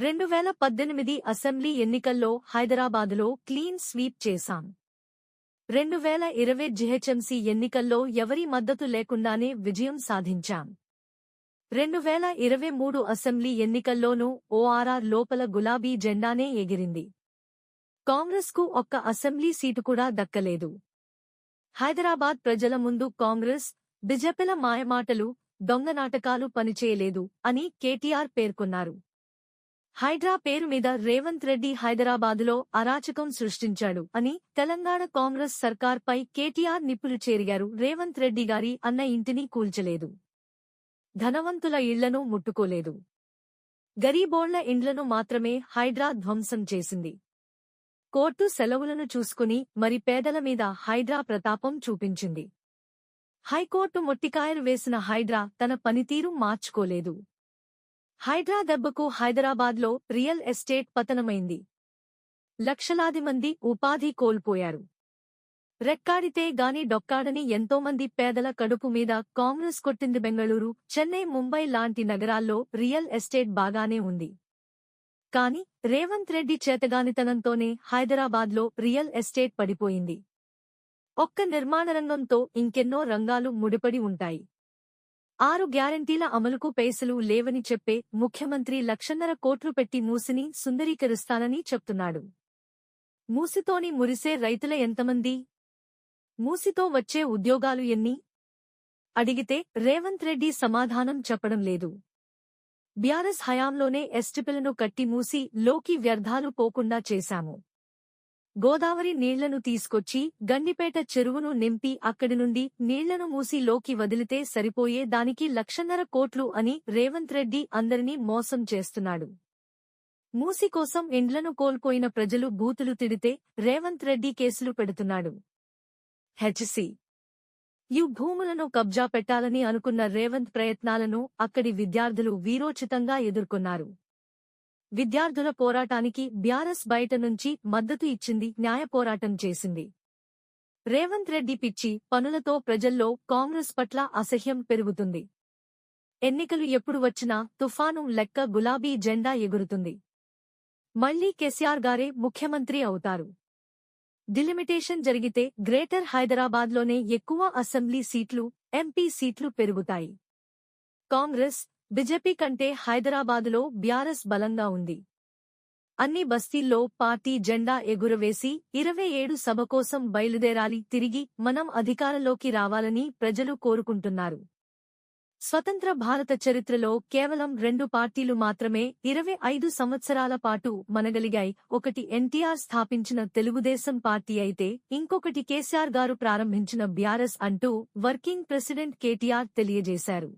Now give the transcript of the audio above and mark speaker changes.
Speaker 1: రెండు వేల పద్దెనిమిది అసెంబ్లీ ఎన్నికల్లో హైదరాబాదులో క్లీన్ స్వీప్ చేశాం. రెండు వేల ఇరవై జిహెచ్ఎంసీ ఎన్నికల్లో ఎవరి మద్దతు లేకుండానే విజయం సాధించాం. రెండు వేల ఇరవై మూడు అసెంబ్లీ ఎన్నికల్లోనూ ఓఆర్ఆర్ లోపల గులాబీ జెండానే ఎగిరింది. కాంగ్రెస్కు ఒక్క అసెంబ్లీ సీటు కూడా దక్కలేదు. హైదరాబాద్ ప్రజల ముందు కాంగ్రెస్ బిజెపిల మాయమాటలు దొంగ నాటకాలు పనిచేయలేదు అని కేటీఆర్ పేర్కొన్నారు. హైడ్రా పేరు మీద రేవంత్ రెడ్డి హైదరాబాదులో అరాచకం సృష్టించాడు అని తెలంగాణ కాంగ్రెస్ సర్కార్పై కేటీఆర్ నిప్పులు చేరిగారు. రేవంత్ రెడ్డి గారి అన్న ఇంటిని కూల్చలేదు. ధనవంతుల ఇళ్ళను ముట్టుకోలేదు. గరీబోళ్ళ ఇండ్లను మాత్రమే హైడ్రా ధ్వంసం చేసింది. కోర్టు సెలవులను చూసుకుని మరి పేదల మీద హైడ్రా ప్రతాపం చూపించింది. హైకోర్టు మొట్టికాయలు వేసిన హైడ్రా తన పనితీరు మార్చుకోలేదు. హైడ్రా దెబ్బకు హైదరాబాద్లో రియల్ ఎస్టేట్ పతనమైంది. లక్షలాది మంది ఉపాధి కోల్పోయారు. రెక్కాడితే గాని డొక్కాడని ఎంతోమంది పేదల కడుపు మీద కాంగ్రెస్ కొట్టింది బెంగళూరు చెన్నై ముంబై లాంటి నగరాల్లో రియల్ ఎస్టేట్ బాగానే ఉంది. కాని రేవంత్ రెడ్డి చేతగానితనంతోనే హైదరాబాద్లో రియల్ ఎస్టేట్ పడిపోయింది. ఒక్క నిర్మాణ రంగంతో ఇంకెన్నో రంగాలు ముడిపడి ఉంటాయి. ఆరు గ్యారంటీల అమలుకు పైసలు లేవని చెప్పే ముఖ్యమంత్రి లక్షన్నర కోట్లు పెట్టి మూసిని సుందరీకరిస్తానని చెప్తున్నాడు. మూసితోని మురిసే రైతుల ఎంతమంది? మూసితో వచ్చే ఉద్యోగాలు ఎన్ని? అడిగితే రేవంత్ రెడ్డి సమాధానం చెప్పడం లేదు. బ్యారస్ హయాంలోనే ఎస్టిపిలను కట్టి మూసి లోకి వ్యర్థాలు పోకుండా చేశాము. గోదావరి నీళ్ళను తీసుకొచ్చి గండిపేట చెరువును నింపి అక్కడి నుండి నీళ్ళను మూసి లోకి వదిలితే సరిపోయే దానికి లక్షన్నర కోట్లు అని రేవంత్ రెడ్డి అందరినీ మోసం చేస్తున్నాడు. మూసి కోసం ఇండ్లను కోల్పోయిన ప్రజలు బూతులు తిడితే రేవంత్ రెడ్డి కేసులు పెడుతున్నాడు. హెచ్సి. యు భూములను కబ్జా పెట్టాలని అనుకున్న రేవంత్ ప్రయత్నాలను అక్కడి విద్యార్థులు వీరోచితంగా ఎదుర్కొన్నారు. విద్యార్థుల పోరాటానికి బ్యారస్ బయట నుంచి మద్దతు ఇచ్చింది న్యాయ పోరాటం చేసింది. రేవంత్ రెడ్డి పిచ్చి పనులతో ప్రజల్లో కాంగ్రెస్ పట్ల అసహ్యం పెరుగుతుంది. ఎన్నికలు ఎప్పుడు వచ్చినా తుఫాను లెక్క గులాబీ జెండా ఎగురుతుంది. మళ్ళీ కెసిఆర్ గారే ముఖ్యమంత్రి అవుతారు. డిలిమిటేషన్ జరిగితే గ్రేటర్ హైదరాబాద్లోనే ఎక్కువ అసెంబ్లీ సీట్లు ఎంపీ సీట్లు పెరుగుతాయి. కాంగ్రెస్ బిజెపి కంటే హైదరాబాదులో బ్యారస్ బలంగా ఉంది. అన్ని బస్తీల్లో పార్టీ జెండా ఎగురవేసి ఇరవై ఏడు సభ కోసం బయలుదేరాలి తిరిగి మనం అధికారంలోకి రావాలని ప్రజలు కోరుకుంటున్నారు. స్వతంత్ర భారత చరిత్రలో కేవలం రెండు పార్టీలు మాత్రమే ఇరవై ఐదు సంవత్సరాల పాటు మనగలిగాయి. ఒకటి ఎన్టీఆర్ స్థాపించిన తెలుగుదేశం పార్టీ అయితే ఇంకొకటి కేసీఆర్ గారు ప్రారంభించిన బ్యారస్ అంటూ వర్కింగ్ ప్రెసిడెంట్ కేటీఆర్ తెలియజేశారు.